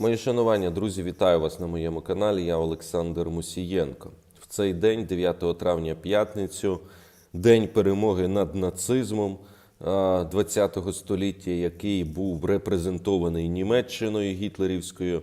Мої шанування, друзі, вітаю вас на моєму каналі. Я Олександр Мусієнко. В цей день, 9 травня, п'ятницю, день перемоги над нацизмом ХХ століття, який був репрезентований Німеччиною гітлерівською.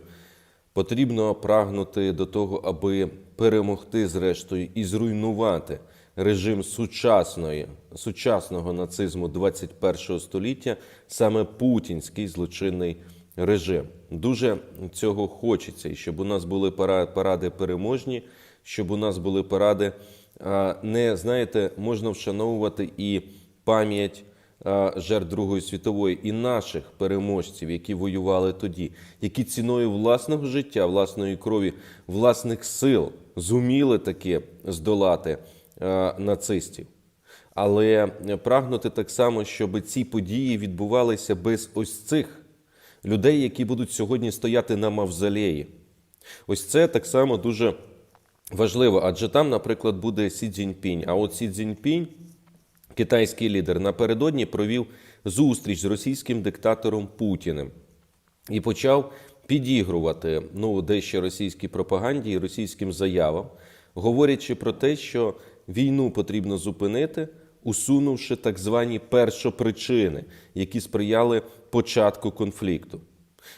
Потрібно прагнути до того, аби перемогти, зрештою, і зруйнувати режим сучасної, сучасного нацизму 21 століття, саме путінський злочинний режим. Дуже цього хочеться, і щоб у нас були паради переможні, щоб у нас були паради, не знаєте, можна вшановувати і пам'ять жертв Другої світової і наших переможців, які воювали тоді, які ціною власного життя, власної крові, власних сил зуміли таки здолати нацистів. Але прагнути так само, щоб ці події відбувалися без ось цих людей, які будуть сьогодні стояти на мавзолеї. Ось це так само дуже важливо, адже там, наприклад, буде Сі Цзіньпінь. А от Сі Цзіньпінь, китайський лідер, напередодні провів зустріч з російським диктатором Путіним і почав підігрувати ну, дещо російській пропаганді і російським заявам, говорячи про те, що війну потрібно зупинити, усунувши так звані першопричини, які сприяли початку конфлікту.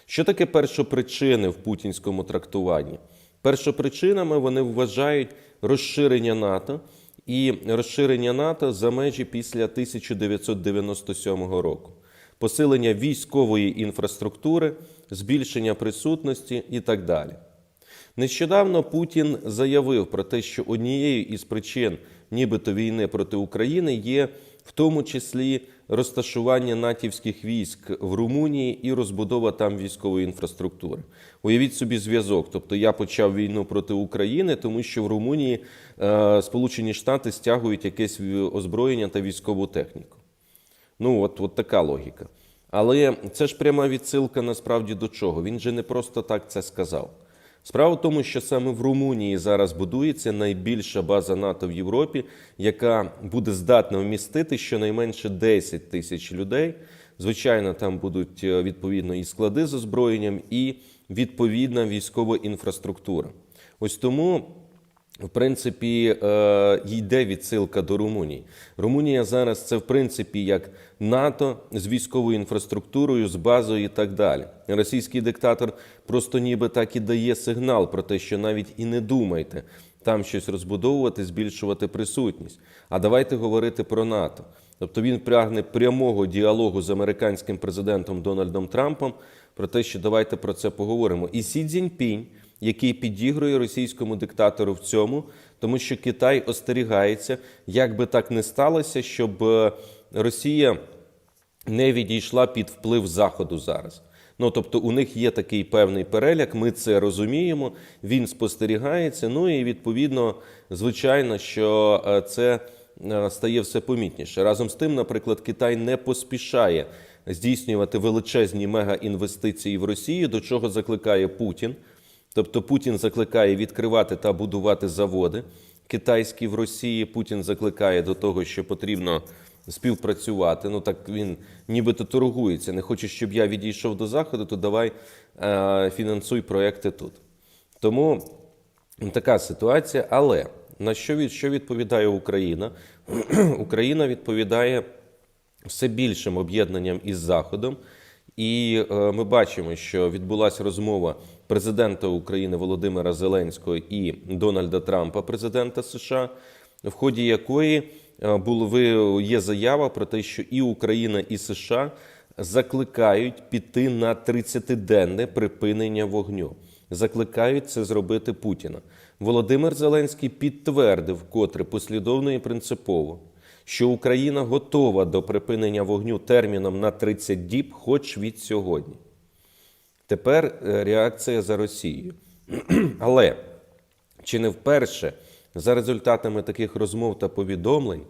Що таке першопричини в путінському трактуванні? Першопричинами вони вважають розширення НАТО і розширення НАТО за межі після 1997 року, посилення військової інфраструктури, збільшення присутності і так далі. Нещодавно Путін заявив про те, що однією із причин нібито війни проти України є в тому числі розташування натівських військ в Румунії і розбудова там військової інфраструктури. Уявіть собі зв'язок. Тобто я почав війну проти України, тому що в Румунії е, Сполучені Штати стягують якесь озброєння та військову техніку. Ну, от, от така логіка. Але це ж пряма відсилка насправді до чого. Він же не просто так це сказав. Справа в тому, що саме в Румунії зараз будується найбільша база НАТО в Європі, яка буде здатна вмістити щонайменше 10 тисяч людей. Звичайно, там будуть е, відповідно і склади з озброєнням, і відповідна військова інфраструктура. Ось тому. В принципі, е, йде відсилка до Румунії. Румунія зараз це в принципі як НАТО з військовою інфраструктурою, з базою і так далі. Російський диктатор просто ніби так і дає сигнал про те, що навіть і не думайте там щось розбудовувати, збільшувати присутність. А давайте говорити про НАТО. Тобто він прагне прямого діалогу з американським президентом Дональдом Трампом про те, що давайте про це поговоримо. І Сі Цзіньпінь, який підігрує російському диктатору в цьому, тому що Китай остерігається, як би так не сталося, щоб е, Росія не відійшла під вплив Заходу зараз. Ну, тобто, у них є такий певний переляк, ми це розуміємо, він спостерігається. Ну і відповідно, звичайно, що е, це е, стає все помітніше. Разом з тим, наприклад, Китай не поспішає здійснювати величезні мегаінвестиції в Росію, до чого закликає Путін. Тобто Путін закликає відкривати та будувати заводи китайські в Росії. Путін закликає до того, що потрібно співпрацювати. Ну так він нібито торгується. Не хоче, щоб я відійшов до заходу, то давай е, фінансуй проекти тут. Тому така ситуація. Але на що від що відповідає Україна? Україна відповідає все більшим об'єднанням із Заходом. І е, ми бачимо, що відбулася розмова президента України Володимира Зеленського і Дональда Трампа, президента США, в ході якої е, було є заява про те, що і Україна, і США закликають піти на 30-денне припинення вогню. Закликають це зробити Путіна. Володимир Зеленський підтвердив котре послідовно і принципово, що Україна готова до припинення вогню терміном на 30 діб, хоч від сьогодні. Тепер е, реакція за Росією. Але чи не вперше за результатами таких розмов та повідомлень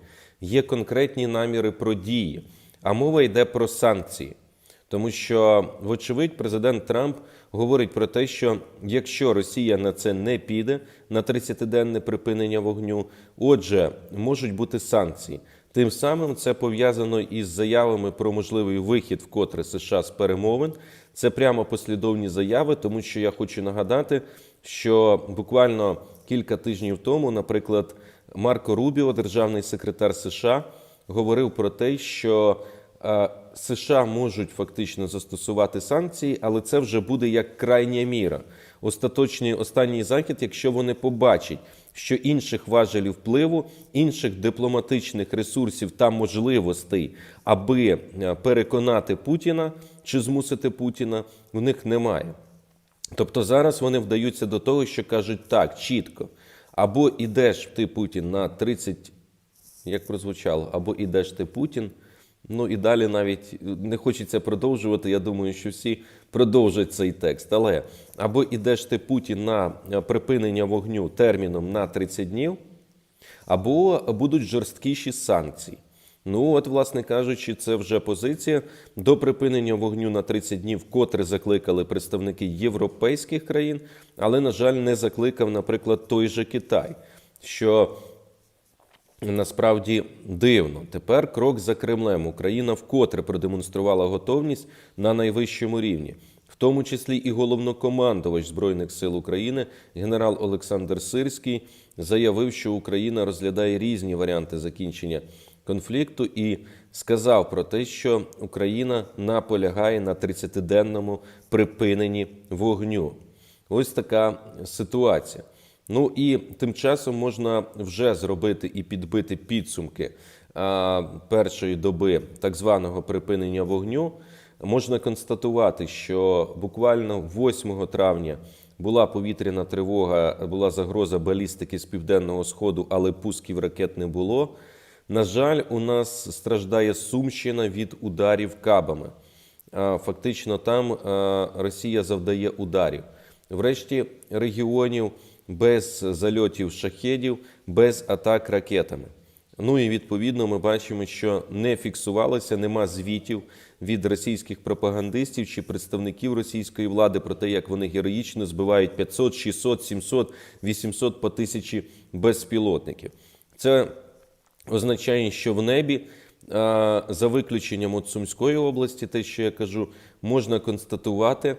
є конкретні наміри про дії, а мова йде про санкції. Тому що, вочевидь, президент Трамп говорить про те, що якщо Росія на це не піде, на 30-денне припинення вогню, отже, можуть бути санкції. Тим самим це пов'язано із заявами про можливий вихід вкотре США з перемовин. Це прямо послідовні заяви, тому що я хочу нагадати, що буквально кілька тижнів тому, наприклад, Марко Рубіо, державний секретар США, говорив про те, що е, США можуть фактично застосувати санкції, але це вже буде як крайня міра. Остаточний останній захід, якщо вони побачать, що інших важелів впливу, інших дипломатичних ресурсів та можливостей, аби е, переконати Путіна чи змусити Путіна, в них немає. Тобто зараз вони вдаються до того, що кажуть так, чітко. Або ідеш ти Путін на 30, як прозвучало, або ідеш ти Путін. Ну і далі навіть не хочеться продовжувати. Я думаю, що всі продовжать цей текст. Але або ідеш ти Путін на припинення вогню терміном на 30 днів, або будуть жорсткіші санкції. Ну, от, власне кажучи, це вже позиція до припинення вогню на 30 днів, вкотре закликали представники європейських країн, але, на жаль, не закликав, наприклад, той же Китай. Що насправді дивно. Тепер крок за Кремлем. Україна вкотре продемонструвала готовність на найвищому рівні, в тому числі і головнокомандувач Збройних сил України, генерал Олександр Сирський, заявив, що Україна розглядає різні варіанти закінчення конфлікту і сказав про те, що Україна наполягає на 30-денному припиненні вогню. Ось така ситуація. Ну і тим часом можна вже зробити і підбити підсумки першої доби так званого припинення вогню. Можна констатувати, що буквально 8 травня була повітряна тривога, була загроза балістики з південного сходу, але пусків ракет не було. На жаль, у нас страждає Сумщина від ударів кабами. Фактично, там Росія завдає ударів. Врешті регіонів без зальотів шахедів, без атак ракетами. Ну і відповідно ми бачимо, що не фіксувалося, нема звітів від російських пропагандистів чи представників російської влади про те, як вони героїчно збивають 500, 600, 700, 800 по тисячі безпілотників. Це означає, що в небі, за виключенням от Сумської області, те, що я кажу, можна констатувати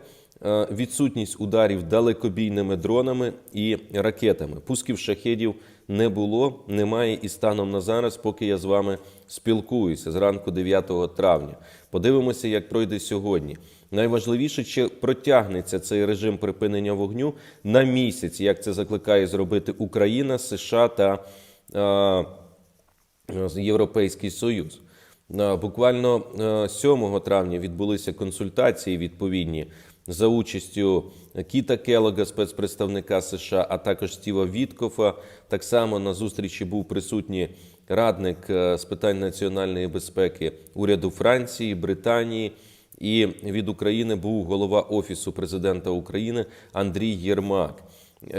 відсутність ударів далекобійними дронами і ракетами. Пусків шахедів не було, немає і станом на зараз, поки я з вами спілкуюся зранку 9 травня. Подивимося, як пройде сьогодні. Найважливіше, чи протягнеться цей режим припинення вогню на місяць, як це закликає зробити Україна, США та. а, Європейський Союз. Е, Буквально е, 7 травня відбулися консультації відповідні за участю Кіта Келога, спецпредставника США, а також Стіва Віткофа. Так само на зустрічі був присутній радник е, з питань національної безпеки уряду Франції, Британії. І від України був голова Офісу президента України Андрій Єрмак.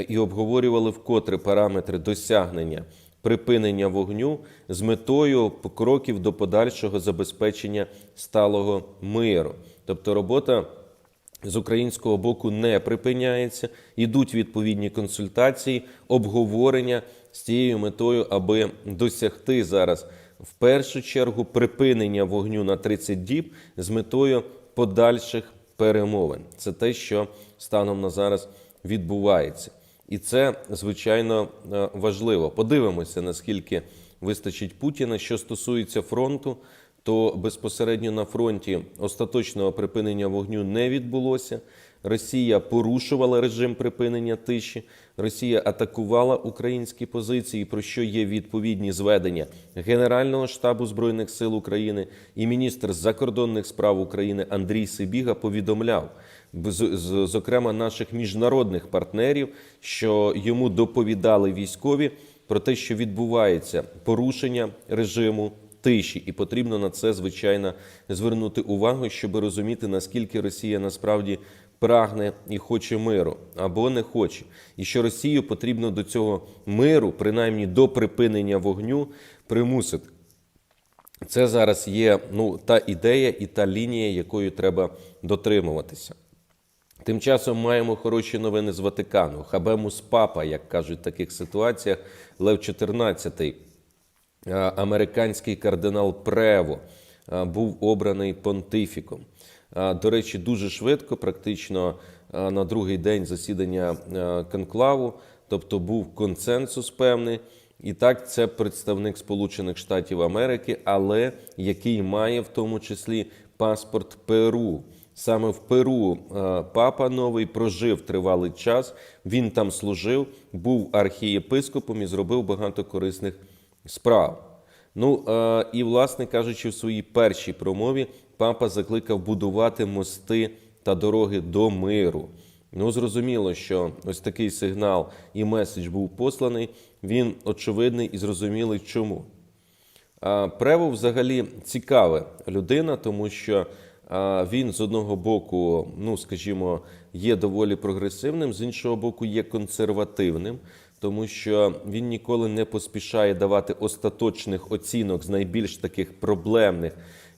І обговорювали вкотре параметри досягнення припинення вогню з метою кроків до подальшого забезпечення сталого миру. Тобто робота з українського боку не припиняється, йдуть відповідні консультації, обговорення з тією метою, аби досягти зараз в першу чергу припинення вогню на 30 діб з метою подальших перемовин. Це те, що станом на зараз відбувається. І це звичайно е, важливо. Подивимося, наскільки вистачить Путіна. Що стосується фронту, то безпосередньо на фронті остаточного припинення вогню не відбулося. Росія порушувала режим припинення тиші. Росія атакувала українські позиції, про що є відповідні зведення Генерального штабу збройних сил України і міністр закордонних справ України Андрій Сибіга повідомляв з- зокрема наших міжнародних партнерів, що йому доповідали військові про те, що відбувається порушення режиму тиші, і потрібно на це звичайно звернути увагу, щоб розуміти наскільки Росія насправді прагне і хоче миру або не хоче, і що Росію потрібно до цього миру, принаймні до припинення вогню, примусити. Це зараз є ну, та ідея і та лінія, якою треба дотримуватися. Тим часом маємо хороші новини з Ватикану. Хабемус Папа, як кажуть в таких ситуаціях, Лев XIV, е, американський кардинал Прево, е, був обраний понтифіком. До речі, дуже швидко, практично на другий день засідання конклаву, тобто був консенсус певний. І так, це представник Сполучених Штатів Америки, але який має в тому числі паспорт Перу. Саме в Перу е, папа новий прожив тривалий час. Він там служив, був архієпископом і зробив багато корисних справ. Ну е, і, власне кажучи, в своїй першій промові папа закликав будувати мости та дороги до миру. Ну, зрозуміло, що ось такий сигнал і меседж був посланий. Він очевидний і зрозумілий чому. А, Прево взагалі цікава людина, тому що а, він з одного боку, ну скажімо, є доволі прогресивним, з іншого боку, є консервативним, тому що він ніколи не поспішає давати остаточних оцінок з найбільш таких проблемних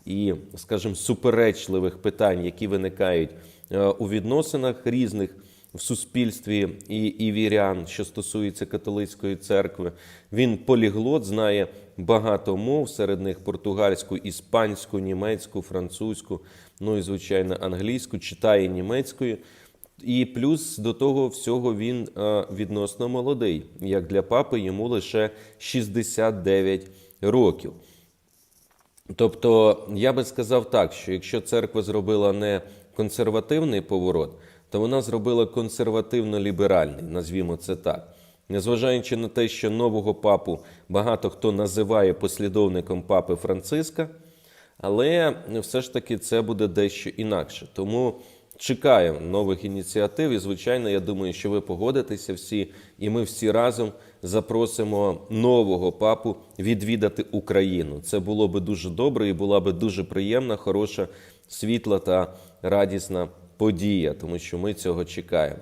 і, скажімо, суперечливих питань, які виникають е, у відносинах різних в суспільстві і, і вірян, що стосується католицької церкви. Він поліглот, знає багато мов, серед них португальську, іспанську, німецьку, французьку, ну і звичайно англійську, читає німецькою. І плюс до того всього він е, відносно молодий. Як для папи, йому лише 69 років. Тобто, я би сказав так, що якщо церква зробила не консервативний поворот, то вона зробила консервативно-ліберальний, назвімо це так. Незважаючи на те, що нового папу багато хто називає послідовником папи Франциска, але все ж таки це буде дещо інакше. Тому чекаємо нових ініціатив. І, звичайно, я думаю, що ви погодитеся всі, і ми всі разом запросимо нового папу відвідати Україну. Це було би дуже добре і була би дуже приємна, хороша, світла та радісна подія, тому що ми цього чекаємо.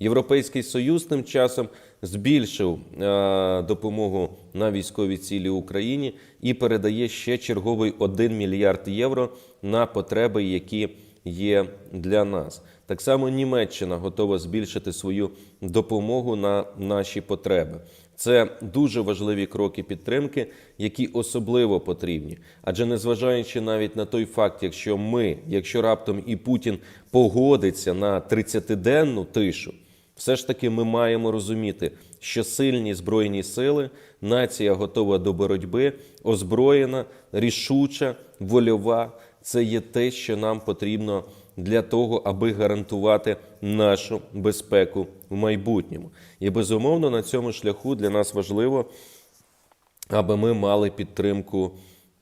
Європейський союз тим часом збільшив е, допомогу на військові цілі Україні і передає ще черговий 1 мільярд євро на потреби, які є для нас. Так само Німеччина готова збільшити свою допомогу на наші потреби. Це дуже важливі кроки підтримки, які особливо потрібні. Адже незважаючи навіть на той факт, якщо ми, якщо раптом і Путін погодиться на 30-денну тишу, все ж таки ми маємо розуміти, що сильні збройні сили, нація готова до боротьби, озброєна, рішуча, вольова це є те, що нам потрібно для того, аби гарантувати нашу безпеку в майбутньому. І безумовно на цьому шляху для нас важливо, аби ми мали підтримку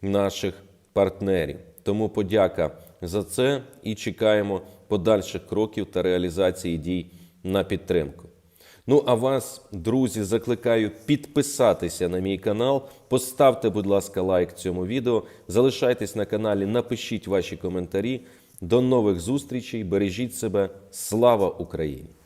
наших партнерів. Тому подяка за це і чекаємо подальших кроків та реалізації дій на підтримку. Ну а вас, друзі, закликаю підписатися на мій канал. Поставте, будь ласка, лайк цьому відео. Залишайтесь на каналі, напишіть ваші коментарі. До нових зустрічей. Бережіть себе. Слава Україні!